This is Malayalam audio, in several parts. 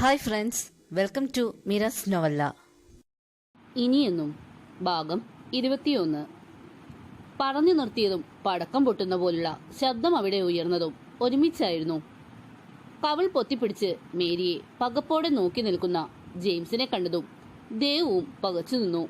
ഹായ് ഫ്രണ്ട്സ് വെൽക്കം ടു മിറസ് നോവല്ല ഇനിയെന്നും ഭാഗം ഇരുപത്തിയൊന്ന്. പറഞ്ഞു നിർത്തിയതും പടക്കം പൊട്ടുന്ന പോലുള്ള ശബ്ദം അവിടെ ഉയർന്നതും ഒരുമിച്ചായിരുന്നു. കവൾ പൊത്തിപ്പിടിച്ച് മേരിയെ പകപ്പോടെ നോക്കി നിൽക്കുന്ന ജെയിംസിനെ കണ്ടതും ദേവും പകച്ചു നിന്നു.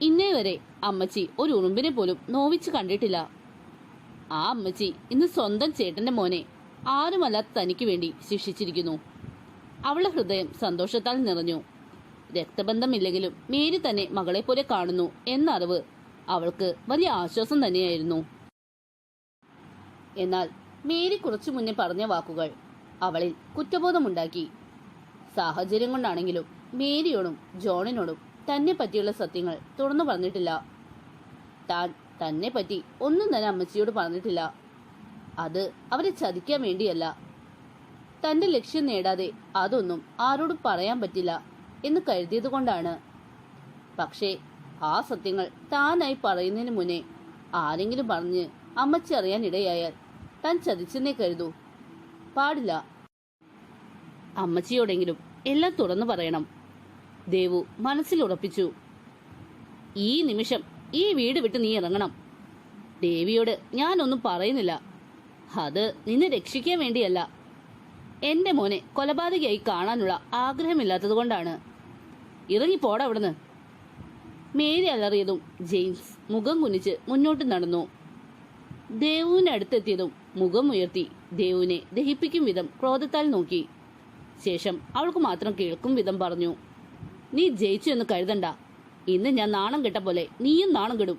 ഇന്നേ വരെ അമ്മച്ചി ഒരു ഉറുമ്പിനെ പോലും നോവിച്ച് കണ്ടിട്ടില്ല. ആ അമ്മച്ചി ഇന്ന് സ്വന്തം ചേട്ടന്റെ മോനെ ആരുമല്ലാത്ത തനിക്ക് വേണ്ടി ശിക്ഷിച്ചിരിക്കുന്നു. അവളുടെ ഹൃദയം സന്തോഷത്താൽ നിറഞ്ഞു. രക്തബന്ധമില്ലെങ്കിലും മേരി തന്നെ മകളെ പോലെ കാണുന്നു എന്ന അറിവ് അവൾക്ക് വലിയ ആശ്വാസം തന്നെയായിരുന്നു. എന്നാൽ മേരി കുറച്ചു മുന്നേ പറഞ്ഞ വാക്കുകൾ അവളിൽ കുറ്റബോധമുണ്ടാക്കി. സാഹചര്യം കൊണ്ടാണെങ്കിലും മേരിയോടും ജോണിനോടും തന്നെ പറ്റിയുള്ള സത്യങ്ങൾ തുറന്നു പറഞ്ഞിട്ടില്ല. താൻ തന്നെ പറ്റി ഒന്നും തന്നെ അമ്മച്ചിയോട് പറഞ്ഞിട്ടില്ല. അത് അവരെ ചതിക്കാൻ വേണ്ടിയല്ല. തന്റെ ലക്ഷ്യം നേടാതെ അതൊന്നും ആരോടും പറയാൻ പറ്റില്ല എന്ന് കരുതിയത് കൊണ്ടാണ്. പക്ഷേ ആ സത്യങ്ങൾ താനായി പറയുന്നതിന് മുന്നേ ആരെങ്കിലും പറഞ്ഞ് അമ്മച്ചി അറിയാൻ ഇടയായാൽ താൻ ചതിച്ചെന്നേ കരുതൂ. പാടില്ല. അമ്മച്ചിയോടെങ്കിലും എല്ലാം തുറന്നു പറയണം. ദേവു മനസ്സിൽ ഉറപ്പിച്ചു. ഈ നിമിഷം ഈ വീട് വിട്ട് നീ ഇറങ്ങണം. ദേവിയോട് ഞാനൊന്നും പറയുന്നില്ല. അത് നിന്നെ രക്ഷിക്കാൻ വേണ്ടിയല്ല. എന്റെ മോനെ കൊലപാതകയായി കാണാനുള്ള ആഗ്രഹമില്ലാത്തത് കൊണ്ടാണ്. ഇറങ്ങിപ്പോടാ അവിടുന്ന്. മേരി അലറിയതും ജെയിംസ് മുഖം കുനിച്ച് മുന്നോട്ട് നടന്നു. ദേവുവിന്റെ അടുത്തെത്തിയതും മുഖം ഉയർത്തി ദേവുവിനെ ദഹിപ്പിക്കും വിധം ക്രോധത്താൽ നോക്കി. ശേഷം അവൾക്ക് മാത്രം കേൾക്കും വിധം പറഞ്ഞു നീ ജയിച്ചു എന്ന് കരുതണ്ട. ഇന്ന് ഞാൻ നാണം കെട്ട പോലെ നീയും നാണം കെടും.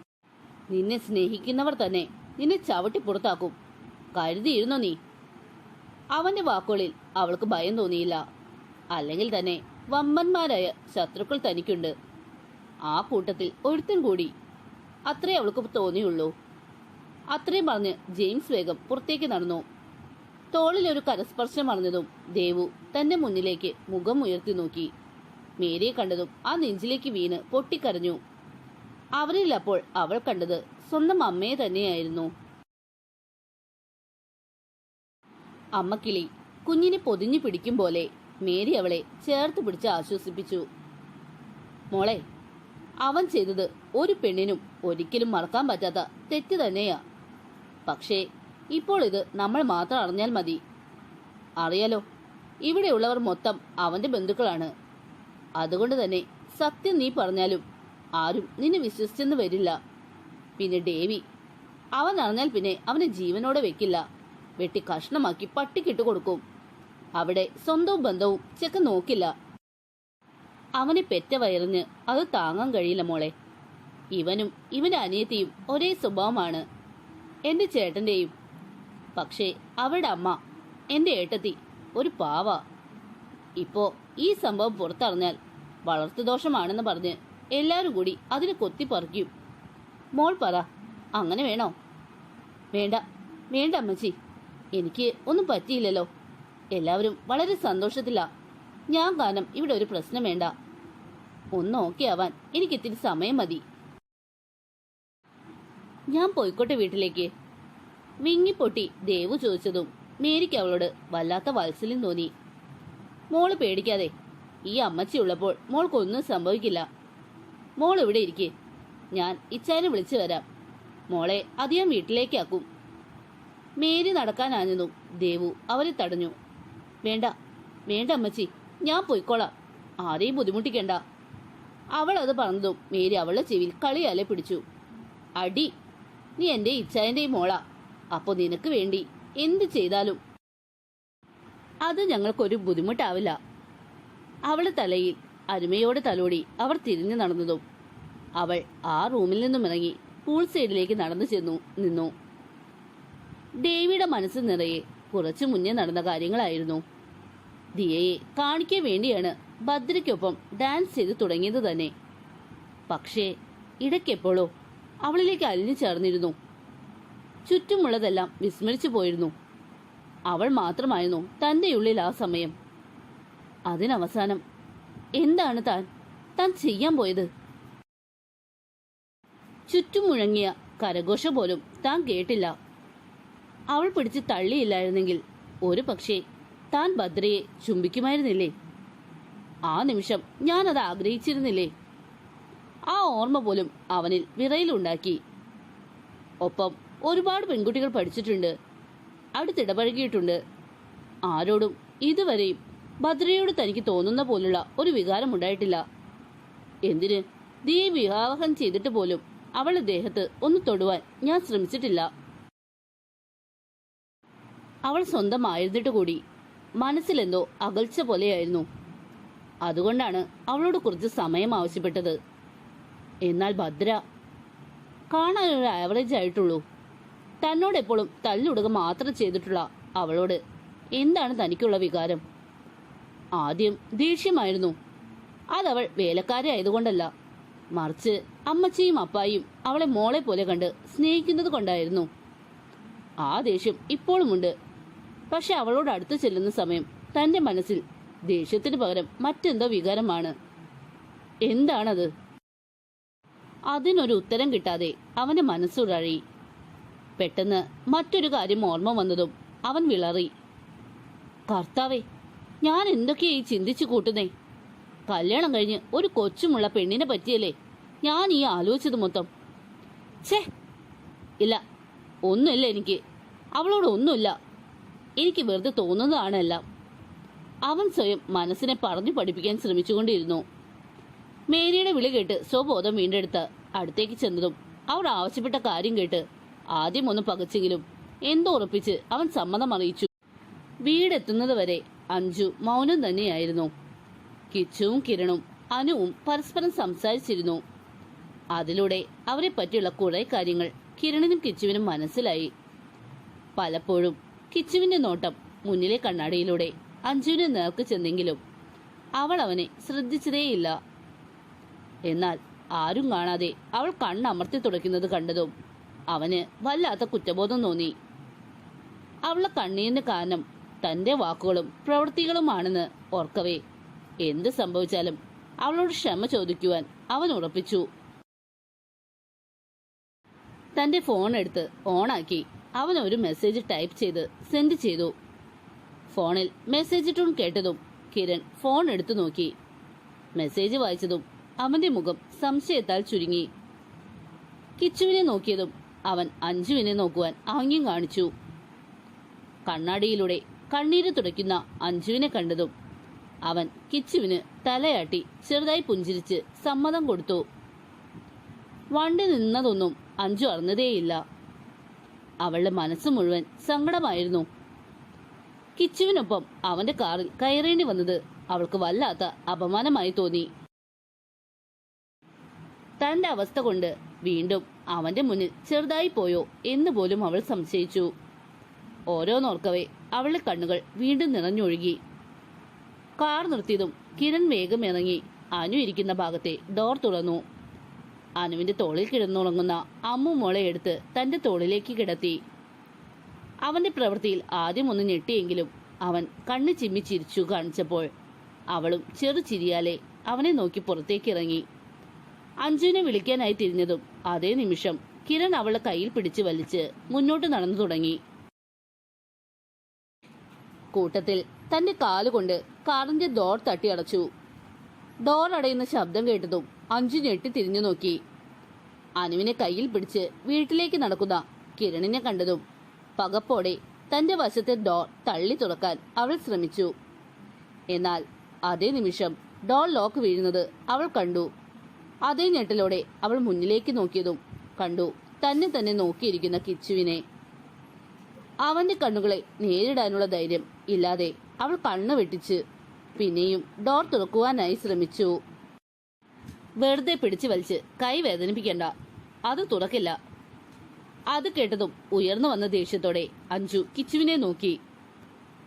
നിന്നെ സ്നേഹിക്കുന്നവർ തന്നെ നിന്നെ ചവിട്ടി പുറത്താക്കും. കരുതിയിരുന്നോ നീ? അവന്റെ വാക്കുകളിൽ അവൾക്ക് ഭയം തോന്നിയില്ല. അല്ലെങ്കിൽ തന്നെ വമ്പന്മാരായ ശത്രുക്കൾ തനിക്കുണ്ട്. ആ കൂട്ടത്തിൽ ഒരുത്തൻ കൂടി അത്രേ അവൾക്ക് തോന്നിയുള്ളൂ. അത്രയും പറഞ്ഞ് ജെയിംസ് വേഗം പുറത്തേക്ക് നടന്നു. തോളിൽ ഒരു കരസ്പർശം അറിഞ്ഞതും ദേവു തന്റെ മുന്നിലേക്ക് മുഖം ഉയർത്തി നോക്കി. മേരിയെ കണ്ടതും ആ നെഞ്ചിലേക്ക് വീണ് പൊട്ടിക്കരഞ്ഞു. അവരിൽ അപ്പോൾ അവൾ കണ്ടത് സ്വന്തം അമ്മയെ തന്നെയായിരുന്നു. അമ്മക്കിളി കുഞ്ഞിനെ പൊതിഞ്ഞു പിടിക്കും പോലെ മേരി അവളെ ചേർത്ത് പിടിച്ച് ആശ്വസിപ്പിച്ചു. മോളെ അവൻ ചെയ്തത് ഒരു പെണ്ണിനും ഒരിക്കലും മറക്കാൻ പറ്റാത്ത തെറ്റ് തന്നെയാ. പക്ഷേ ഇപ്പോൾ ഇത് നമ്മൾ മാത്രം അറിഞ്ഞാൽ മതി. അറിയാലോ ഇവിടെയുള്ളവർ മൊത്തം അവന്റെ ബന്ധുക്കളാണ്. അതുകൊണ്ട് തന്നെ സത്യം നീ പറഞ്ഞാലും ആരും നിന്നെ വിശ്വസിച്ചെന്ന് വരില്ല. പിന്നെ ഡേവി അവൻ അറിഞ്ഞാൽ പിന്നെ അവനെ ജീവനോടെ വെക്കില്ല. വെട്ടി കഷ്ണമാക്കി പട്ടിക്കിട്ട് കൊടുക്കും. അവിടെ സ്വന്തവും ബന്ധവും ചെക്കൻ നോക്കില്ല. അവനെ പെറ്റ വയറിഞ്ഞ് അത് താങ്ങാൻ കഴിയില്ല മോളെ. ഇവനും ഇവന്റെ അനിയത്തിയും ഒരേ സ്വഭാവമാണ്. എന്റെ ചേട്ടന്റെയും. പക്ഷേ അവരുടെ അമ്മ എന്റെ ഏട്ടത്തി ഒരു പാവ. ഇപ്പോ ഈ സംഭവം പുറത്തറിഞ്ഞാൽ വളർത്തുദോഷമാണെന്ന് പറഞ്ഞ് എല്ലാവരും കൂടി അതിനെ കൊത്തിപ്പറിക്കും. മോൾ പറ അങ്ങനെ വേണോ? വേണ്ട വേണ്ട അമ്മച്ചി. എനിക്ക് ഒന്നും പറ്റിയില്ലല്ലോ. എല്ലാവരും വളരെ സന്തോഷത്തിലാ. ഞാൻ കാരണം ഇവിടെ ഒരു പ്രശ്നം വേണ്ട. ഒന്ന് ഓക്കെ ആവാൻ എനിക്ക് ഇത്തിരി സമയം മതി. ഞാൻ പോയിക്കോട്ടെ വീട്ടിലേക്ക്. വിങ്ങിപ്പൊട്ടി ദേവു ചോദിച്ചതും മേരിക്ക് അവളോട് വല്ലാത്ത വാത്സല്യം തോന്നി. മോൾ പേടിക്കാതെ ഈ അമ്മച്ചി ഉള്ളപ്പോൾ മോൾക്കൊന്നും സംഭവിക്കില്ല. മോൾ ഇവിടെ ഇരിക്കേ. ഞാൻ ഇച്ചാനെ വിളിച്ചു വരാം. മോളെ അധികം വീട്ടിലേക്കാക്കും. മേരി നടക്കാനാഞ്ഞു ദേവു അവരെ തടഞ്ഞു. വേണ്ട വേണ്ട അമ്മച്ചി ഞാൻ പോയിക്കോളാം. ആരെയും ബുദ്ധിമുട്ടിക്കണ്ട. അവൾ അത് പറഞ്ഞതും മേരി അവളുടെ ചെവിയിൽ കളിയാലെ പിടിച്ചു. അടി നീ എന്റെ ഇച്ഛായന്റെയും മോളാ. അപ്പോൾ നിനക്ക് വേണ്ടി എന്ത് ചെയ്താലും? അത് ഞങ്ങൾക്കൊരു ബുദ്ധിമുട്ടാവില്ല. അവളുടെ തലയിൽ അരുമയോടെ തലോടി അവർ തിരിഞ്ഞു നടന്നതും അവൾ ആ റൂമിൽ നിന്നും ഇറങ്ങി പൂൾ സൈഡിലേക്ക് നടന്നു ചെന്നു നിന്നു. ദേവിയുടെ മനസ്സ് നിറയെ കുറച്ചു മുന്നേ നടന്ന കാര്യങ്ങളായിരുന്നു. ദിയയെ കാണിക്കാൻ വേണ്ടിയാണ് ഭദ്രയ്ക്കൊപ്പം ഡാൻസ് ചെയ്ത് തുടങ്ങിയത് തന്നെ. പക്ഷേ ഇടയ്ക്കെപ്പോഴോ അവളിലേക്ക് അലിഞ്ഞു ചേർന്നിരുന്നു. ചുറ്റുമുള്ളതെല്ലാം വിസ്മരിച്ചു പോയിരുന്നു. അവൾ മാത്രമായിരുന്നു തന്റെ ഉള്ളിൽ ആ സമയം. അതിനവസാനം എന്താണ് താൻ താൻ ചെയ്യാൻ പോയത്? ചുറ്റും മുഴങ്ങിയ കരഘോഷ പോലും താൻ കേട്ടില്ല. അവൾ പിടിച്ച് തള്ളിയില്ലായിരുന്നെങ്കിൽ ഒരു പക്ഷേ താൻ ഭദ്രയെ ചുംബിക്കുമായിരുന്നില്ലേ? ആ നിമിഷം ഞാനത് ആഗ്രഹിച്ചിരുന്നില്ലേ? ആ ഓർമ്മ പോലും അവനിൽ വിറയിലുണ്ടാക്കി. ഒപ്പം ഒരുപാട് പെൺകുട്ടികൾ പഠിച്ചിട്ടുണ്ട്. അടുത്തിടപഴകിയിട്ടുണ്ട് ആരോടും ഇതുവരെയും ഭദ്രയോട് തനിക്ക് തോന്നുന്ന പോലുള്ള ഒരു വികാരം ഉണ്ടായിട്ടില്ല. എന്തിന് ദീ വിവാഹം ചെയ്തിട്ട് പോലും അവളുടെ ദേഹത്ത് ഒന്ന് തൊടുവാൻ ഞാൻ ശ്രമിച്ചിട്ടില്ല. അവൾ സ്വന്തമായിരുന്നിട്ട് കൂടി. മനസ്സിലെന്തോ അകൽച്ച പോലെയായിരുന്നു. അതുകൊണ്ടാണ് അവളോട് കുറച്ച് സമയം ആവശ്യപ്പെട്ടത്. എന്നാൽ ഭദ്ര കാണാൻ ഒരു ആവറേജ് ആയിട്ടുള്ളൂ. തന്നോട് എപ്പോഴും തല്ലുടുക മാത്രം ചെയ്തിട്ടുള്ള അവളോട് എന്താണ് തനിക്കുള്ള വികാരം? ആദ്യം ദേഷ്യമായിരുന്നു. അതവൾ വേലക്കാരി ആയതുകൊണ്ടല്ല. മറിച്ച് അമ്മച്ചിയും അപ്പായും അവളെ മോളെ പോലെ കണ്ട് സ്നേഹിക്കുന്നത് കൊണ്ടായിരുന്നു. ആ ദേഷ്യം ഇപ്പോഴുമുണ്ട്. പക്ഷെ അവളോട് അടുത്ത് ചെല്ലുന്ന സമയം തന്റെ മനസ്സിൽ ദേഷ്യത്തിന് പകരം മറ്റെന്തോ വികാരമാണ്. എന്താണത്? അതിനൊരു ഉത്തരം കിട്ടാതെ അവന്റെ മനസ്സുഴഴി പെട്ടെന്ന് മറ്റൊരു കാര്യം ഓർമ്മ വന്നതും അവൻ വിളറി. കർത്താവേ ഞാൻ എന്തൊക്കെയായി ചിന്തിച്ചു കൂട്ടുന്നേ? കല്യാണം കഴിഞ്ഞ് ഒരു കൊച്ചുമുള്ള പെണ്ണിനെ പറ്റിയല്ലേ ഞാൻ ഈ ആലോചിച്ചത് മൊത്തം? ഛേ ഇല്ല ഒന്നുമില്ല എനിക്ക്. അവളോട് ഒന്നുമില്ല. എനിക്ക് വെറുതെ തോന്നുന്നതാണ് എല്ലാം അവൻ സ്വയം മനസ്സിനെ പറഞ്ഞു പഠിപ്പിക്കാൻ ശ്രമിച്ചുകൊണ്ടിരുന്നു. മേരിയുടെ വിളി കേട്ട് സ്വബോധം വീണ്ടെടുത്ത് അടുത്തേക്ക് ചെന്നതും അവൾ ആവശ്യപ്പെട്ട കാര്യം കേട്ട് ആദ്യം ഒന്ന് പകച്ചെങ്കിലും എന്തോ ഉറപ്പിച്ച് അവൻ സമ്മതം അറിയിച്ചു. വീടെത്തുന്നത് വരെ അഞ്ജു മൗനം തന്നെയായിരുന്നു. കിച്ചുവും കിരണും അനുവും പരസ്പരം സംസാരിച്ചിരുന്നു. അതിലൂടെ അവരെ പറ്റിയുള്ള കുറെ കാര്യങ്ങൾ കിരണിനും കിച്ചുവിനും മനസ്സിലായി. പലപ്പോഴും കിച്ചുവിന്റെ നോട്ടം മുന്നിലെ കണ്ണാടിയിലൂടെ അഞ്ജുവിനെ നേർക്ക് ചെന്നെങ്കിലും അവൾ അവനെ ശ്രദ്ധിച്ചതേയില്ല. എന്നാൽ ആരും കാണാതെ അവൾ കണ്ണമർത്തി തുടയ്ക്കുന്നത് കണ്ടതും അവന് വല്ലാത്ത കുറ്റബോധം തോന്നി. അവളുടെ കണ്ണീരിന് കാരണം തന്റെ വാക്കുകളും പ്രവൃത്തികളുമാണെന്ന് ഓർക്കവേ. എന്ത് സംഭവിച്ചാലും അവളോട് ക്ഷമ ചോദിക്കുവാൻ അവൻ ഉറപ്പിച്ചു. തന്റെ ഫോൺ എടുത്ത് ഓണാക്കി അവൻ ഒരു മെസ്സേജ് ടൈപ്പ് ചെയ്ത് സെൻഡ് ചെയ്തു. ഫോണിൽ മെസ്സേജ് ടൂൺ കേട്ടതും കിരൺ ഫോൺ എടുത്തു നോക്കി. മെസ്സേജ് വായിച്ചതും അവന്റെ മുഖം സംശയത്താൽ ചുരുങ്ങി. കിച്ചുവിനെ നോക്കിയതും അവൻ അഞ്ജുവിനെ നോക്കുവാൻ ആംഗ്യം കാണിച്ചു. കണ്ണാടിയിലൂടെ കണ്ണീര് തുടയ്ക്കുന്ന അഞ്ജുവിനെ കണ്ടതും അവൻ കിച്ചുവിന് തലയാട്ടി ചെറുതായി പുഞ്ചിരിച്ച് സമ്മതം കൊടുത്തു. വണ്ടി നിന്നതൊന്നും അഞ്ജു അറിഞ്ഞതേയില്ല. അവളുടെ മനസ്സ് മുഴുവൻ സങ്കടമായിരുന്നു. കിച്ചുവിനൊപ്പം അവന്റെ കാറിൽ കയറേണ്ടി വന്നത് അവൾക്ക് വല്ലാത്ത അപമാനമായി തോന്നി. തന്റെ അവസ്ഥ കൊണ്ട് വീണ്ടും അവന്റെ മുന്നിൽ ചെറുതായി പോയോ എന്ന് പോലും അവൾ സംശയിച്ചു. ഓരോന്നോർക്കവേ അവളുടെ കണ്ണുകൾ വീണ്ടും നിറഞ്ഞൊഴുകി. കാർ നിർത്തിയതും കിരൺ വേഗം ഇറങ്ങി. അനു ഇരിക്കുന്ന ഭാഗത്തെ ഡോർ തുറന്നു. അനുവിന്റെ തോളിൽ കിടന്നുറങ്ങുന്ന അമ്മു മോളെ എടുത്ത് തന്റെ തോളിലേക്ക് കിടത്തി. അവന്റെ പ്രവൃത്തിയിൽ ആദ്യം ഒന്ന് ഞെട്ടിയെങ്കിലും അവൻ കണ്ണു ചിമ്മി ചിരിച്ചു കാണിച്ചപ്പോൾ അവളും ചെറു ചിരിയാലെ അവനെ നോക്കി പുറത്തേക്ക് ഇറങ്ങി അഞ്ജുവിനെ വിളിക്കാനായി തിരിഞ്ഞതും അതേ നിമിഷം കിരൺ അവളെ കയ്യിൽ പിടിച്ചു വലിച്ച് മുന്നോട്ട് നടന്നു തുടങ്ങി. കൂട്ടത്തിൽ തന്റെ കാലുകൊണ്ട് കാറിന്റെ ഡോർ തട്ടി അടച്ചു ഡോർ അടയുന്ന ശബ്ദം കേട്ടതും അഞ്ജു ഞെട്ടി തിരിഞ്ഞു നോക്കി. അനുവിനെ കയ്യിൽ പിടിച്ച് വീട്ടിലേക്ക് നടക്കുന്ന കിരണിനെ കണ്ടതും പകപ്പോടെ തന്റെ വശത്തെ ഡോർ തള്ളി തുറക്കാൻ അവൾ ശ്രമിച്ചു. എന്നാൽ അതേ നിമിഷം ഡോർ ലോക്ക് വീഴുന്നത് അവൾ കണ്ടു. അതേ ഞെട്ടലോടെ അവൾ മുന്നിലേക്ക് നോക്കിയതും കണ്ടു തന്നെ തന്നെ നോക്കിയിരിക്കുന്ന കിച്ചുവിനെ. അവന്റെ കണ്ണുകളെ നേരിടാനുള്ള ധൈര്യം ഇല്ലാതെ അവൾ കണ്ണു വെട്ടിച്ച് പിന്നെയും ഡോർ തുറക്കുവാനായി ശ്രമിച്ചു. വെറുതെ പിടിച്ചു വലിച്ച് കൈ വേദനിപ്പിക്കണ്ട. അത് തുറക്കില്ല. അത് കേട്ടതും ഉയർന്നു വന്ന ദേഷ്യത്തോടെ അഞ്ജു കിച്ചുവിനെ നോക്കി.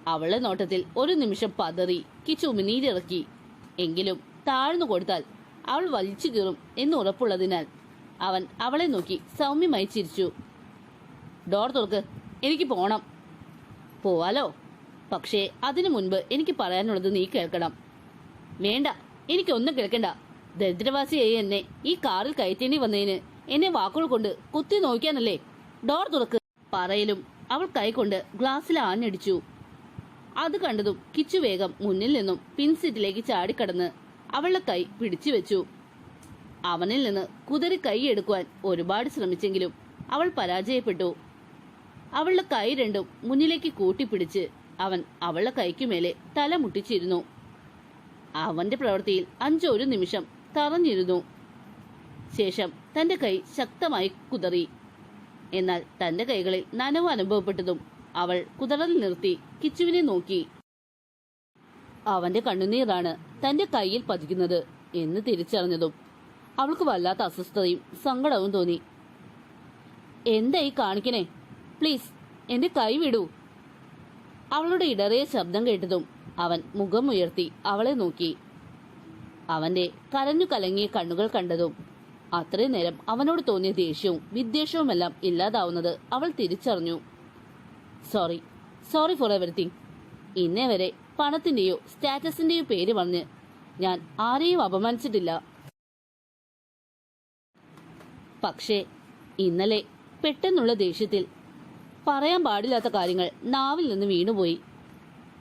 അവളെ നോട്ടത്തിൽ ഒരു നിമിഷം പതറി കിച്ചു ഉമിനീരിറക്കി. എങ്കിലും താഴ്ന്നു കൊടുത്താൽ അവൾ വലിച്ചു കീറും എന്ന് ഉറപ്പുള്ളതിനാൽ അവൻ അവളെ നോക്കി സൗമ്യമായി ചിരിച്ചു. ഡോർ തുറക്ക്. എനിക്ക് പോണം. പോവാലോ? പക്ഷേ അതിനു മുൻപ് എനിക്ക് പറയാനുള്ളത് നീ കേൾക്കണം. വേണ്ട. എനിക്കൊന്നും കേൾക്കണ്ട. ദരിദ്രവാസിയായി എന്നെ ഈ കാറിൽ കയറ്റേണ്ടി വന്നതിന് എന്നെ വാക്കുകൾ കൊണ്ട് കുത്തി നോക്കിയാനല്ലേ ഡോർ തുറക്ക്. പറയലും. അവൾ കൈകൊണ്ട് ഗ്ലാസ്സിൽ ആഞ്ഞടിച്ചു. അത് കണ്ടതും കിച്ചു വേഗം മുന്നിൽ നിന്നും പിൻസീറ്റിലേക്ക് ചാടിക്കടന്ന് അവളുടെ കൈ പിടിച്ചു വെച്ചു. അവനിൽ നിന്ന് കുതിരി കൈ എടുക്കുവാൻ ഒരുപാട് ശ്രമിച്ചെങ്കിലും അവൾ പരാജയപ്പെട്ടു. അവളുടെ കൈ രണ്ടും മുന്നിലേക്ക് കൂട്ടിപ്പിടിച്ച് അവൻ അവളുടെ കൈക്കുമേലെ തല മുട്ടിച്ചിരുന്നു. അവന്റെ പ്രവൃത്തിയിൽ അഞ്ചോ ഒരു നിമിഷം തറഞ്ഞിരുന്നു ശേഷം തന്റെ കൈ ശക്തമായി കുതറി. എന്നാൽ തന്റെ കൈകളിൽ നനവ് അനുഭവപ്പെട്ടതും അവൾ കുതറൽ നിർത്തി കിച്ചുവിനെ നോക്കി. അവന്റെ കണ്ണുനീറാണ് തന്റെ കയ്യിൽ പതിക്കുന്നത് എന്ന് തിരിച്ചറിഞ്ഞതും അവൾക്ക് വല്ലാത്ത അസ്വസ്ഥതയും സങ്കടവും തോന്നി. എന്തായി കാണിക്കണേ? പ്ലീസ് എന്റെ കൈ വിടൂ. അവളുടെ ഇടറിയ ശബ്ദം കേട്ടതും അവൻ മുഖം ഉയർത്തി അവളെ നോക്കി. അവന്റെ കരഞ്ഞു കലങ്ങിയ കണ്ണുകൾ കണ്ടതും അത്രയും നേരം അവനോട് തോന്നിയ ദേഷ്യവും വിദ്വേഷവുമെല്ലാം ഇല്ലാതാവുന്നത് അവൾ തിരിച്ചറിഞ്ഞു. സോറി. സോറി ഫോർ എവറിത്തിങ് ഇന്നേ വരെ പണത്തിന്റെയോ സ്റ്റാറ്റസിന്റെയോ പേര് പറഞ്ഞ് ഞാൻ ആരെയും അപമാനിച്ചിട്ടില്ല. പക്ഷേ ഇന്നലെ പെട്ടെന്നുള്ള ദേഷ്യത്തിൽ പറയാൻ പാടില്ലാത്ത കാര്യങ്ങൾ നാവിൽ നിന്ന് വീണുപോയി.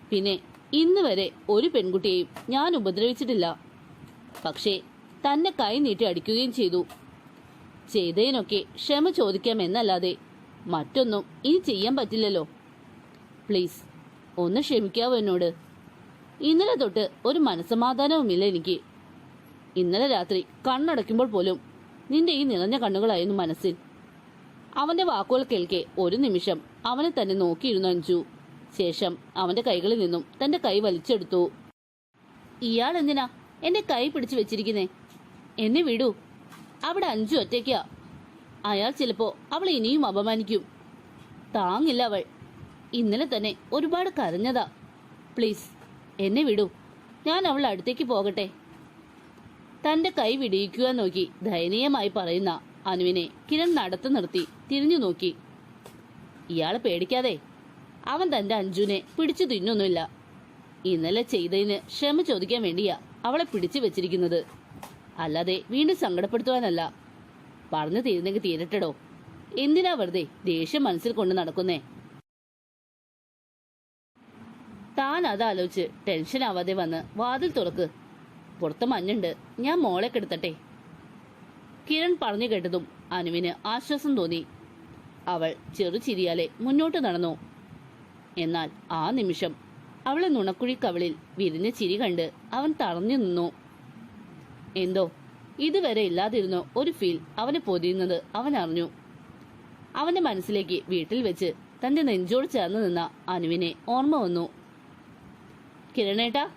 പിന്നെ ഇന്ന് വരെ ഒരു പെൺകുട്ടിയെയും ഞാൻ ഉപദ്രവിച്ചിട്ടില്ല. പക്ഷേ തന്നെ കൈ നീട്ടി അടിക്കുകയും ചെയ്തു. ചെയ്തതിനൊക്കെ ക്ഷമ ചോദിക്കാമെന്നല്ലാതെ മറ്റൊന്നും ഇനി ചെയ്യാൻ പറ്റില്ലല്ലോ. പ്ലീസ് ഒന്ന് ക്ഷമിക്കാവോ എന്നോട്. ഇന്നലെ തൊട്ട് ഒരു മനസ്സമാധാനവുമില്ല എനിക്ക്. ഇന്നലെ രാത്രി കണ്ണടയ്ക്കുമ്പോൾ പോലും നിന്റെ ഈ നിറഞ്ഞ കണ്ണുകളായിരുന്നു മനസ്സിൽ. അവന്റെ വാക്കുകൾ കേൾക്കെ ഒരു നിമിഷം അവനെ തന്നെ നോക്കിയിരുന്നു അഞ്ചു ശേഷം അവന്റെ കൈകളിൽ നിന്നും തന്റെ കൈ വലിച്ചെടുത്തു. ഇയാൾ എന്തിനാ എന്റെ കൈ പിടിച്ചു വെച്ചിരിക്കുന്നേ? എന്നെ വിടൂ. അവിടെ അഞ്ചു ഒറ്റയ്ക്കാ. അയാൾ ചിലപ്പോ അവളെ ഇനിയും അപമാനിക്കും. താങ്ങില്ല അവൾ. ഇന്നലെ തന്നെ ഒരുപാട് കരഞ്ഞതാ. പ്ലീസ് എന്നെ വിടൂ. ഞാൻ അവൾ അടുത്തേക്ക് പോകട്ടെ. തന്റെ കൈ വിടിയിക്കുക നോക്കി ദയനീയമായി പറയുന്ന അനുവിനെ കിരൺ നടത്തു നിർത്തി തിരിഞ്ഞു നോക്കി. ഇയാളെ പേടിക്കാതെ. അവൻ തന്റെ അഞ്ജുനെ പിടിച്ചു തിന്നൊന്നുമില്ല ഇന്നലെ ചെയ്തതിന് ക്ഷമ ചോദിക്കാൻ വേണ്ടിയാ അവളെ പിടിച്ചു വെച്ചിരിക്കുന്നത്. അല്ലാതെ വീണ്ടും സങ്കടപ്പെടുത്തുവാനല്ല. പറഞ്ഞു തീരുന്നെങ്കിൽ തീരട്ടടോ. എന്തിനാ വെറുതെ ദേഷ്യം മനസ്സിൽ കൊണ്ട് നടക്കുന്നേ? താൻ അതാലോചിച്ച് ടെൻഷൻ ആവാതെ വന്ന് വാതിൽ തുറക്ക്. പുറത്ത് മഞ്ഞുണ്ട്. ഞാൻ മോളെ കെടുത്തട്ടെ. കിരൺ പറഞ്ഞു കേട്ടതും അനുവിന് ആശ്വാസം തോന്നി. അവൾ ചെറുചിരിയാലെ മുന്നോട്ട് നടന്നു. എന്നാൽ ആ നിമിഷം അവളെ നുണക്കുഴി കവിളിൽ വിരിഞ്ഞ ചിരി കണ്ട് അവൻ തറഞ്ഞു നിന്നു. എന്തോ? ഇതുവരെ ഇല്ലാതിരുന്ന ഒരു ഫീൽ അവനെ പൊതിയുന്നത് അവൻ അറിഞ്ഞു. അവന്റെ മനസ്സിലേക്ക് വീട്ടിൽ വെച്ച് തന്റെ നെഞ്ചോട് ചേർന്ന് നിന്ന അനുവിനെ ഓർമ്മ വന്നു. കിരണേട്ടാ